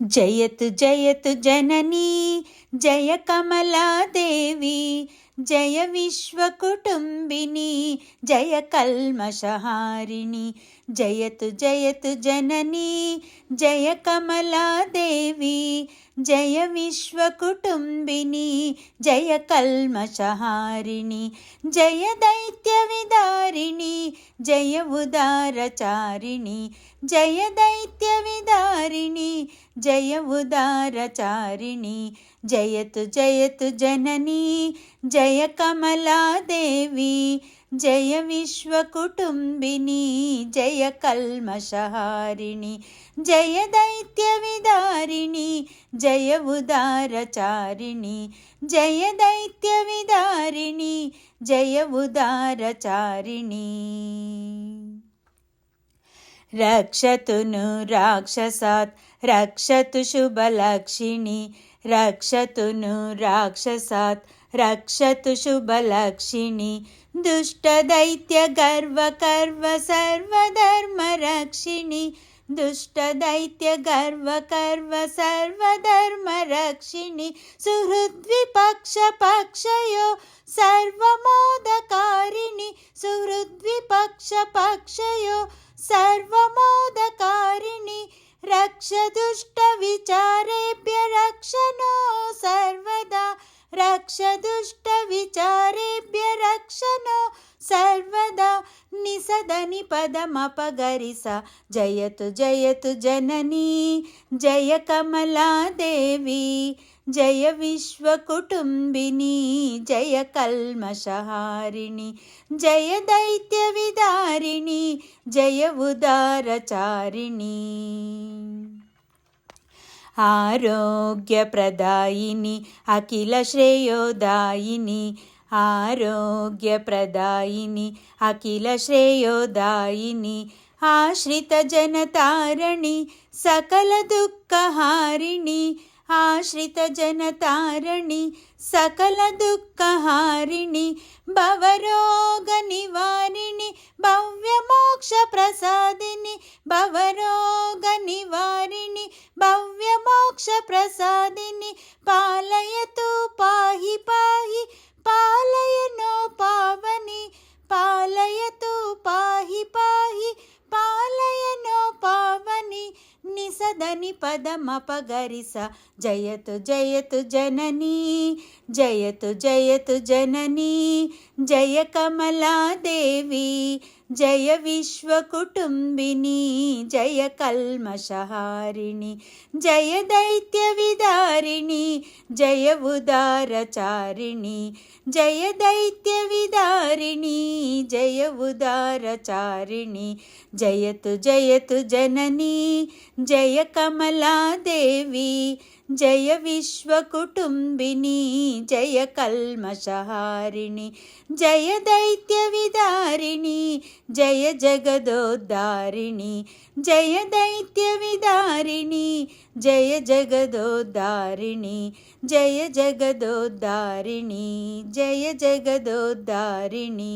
జయతు జయతు జననీ జయ కమలాదేవి జయ విశ్వకుటుంబిని జయ కల్మషహారిణి జయతు జయతు జననీ జయ కమలాదేవి జయ విశ్వకుటుంబిని జయ కల్మషహారిణి జయ దైత్య విదారిణి జయ ఉదారచారిణి జయ దైత్య విదారిణి జయ ఉదారచారిణి జయతు జయతు జననీ జయ కమలాదేవి జయ విశ్వకుటుంబిని జయ కల్మషహారిణి జయ దైత్య విదారిణి జయ ఉదారచారిణి జయ దైత్య విదారిణి జయ ఉదారచారిణి. రక్షతును రాక్షసాత్ రక్షతు శుభలక్షిణి రక్షతును రాక్షసాత్ రక్షతు శుభలక్షిణి దుష్టదైత్య గర్వ కర్వ సర్వధర్మ రక్షిణి దుష్టదైత్య గర్వ కర్వ సర్వధర్మ రక్షిణి సుహృద్విపక్ష పక్షయో సర్వమోదకారిణి సుహృద్విపక్ష పక్షయో సర్వమోదకారిణి రక్ష దుష్ట రక్ష దుష్ట విచారేభ్య రక్షణో సర్వదా నిసదని పదమపగరిస. జయతు జయతు జననీ జయ కమలాదేవి జయ విశ్వకుటుంబిని జయ కల్మషహారిణి జయ దైత్య విదారిణి జయ ఉదారచారిణి. ఆరోగ్యప్రదాయిని అఖిల శ్రేయోదాయిని. ఆరోగ్యప్రదాయిని అఖిల శ్రేయోదాయిని. ఆశ్రిత జనతారణి సకల దుఃఖహారిణి. ఆశ్రిత జనతారణి సకల దుఃఖహారిణి. భవరోగ నివారిణి భవ్య మోక్ష ప్రసాదిని. భవరోగ నివారి భవ్య మోక్ష ప్రసాదిని పాలయతు పాహి పాహి పాలయనో పావని పాలయతు పాహి పాహి పాలయనో పావని నిసదని పదమపగరిస. జయతు జయతు జననీ జయతు జయతు జననీ జయ కమలాదేవి జయ जय विश्वकुटुम्बिनी जय कल्मषहारिणि जय दैत्यविदारिणि जय उदारचारिणि जय दैत्यविदारिणि जय उदारचारिणि जयतु जयतु जननी जय कमलादेवी జయ విశ్వకుటుంబిని జయ కల్మషహారిణి జయ దైత్య విదారిణి జయ జగదోద్ధారిణి జయ దైత్య విదారిణి జయ జగదోద్ధారిణి జయ జగదోద్ధారిణి జయ జగదోద్ధారిణి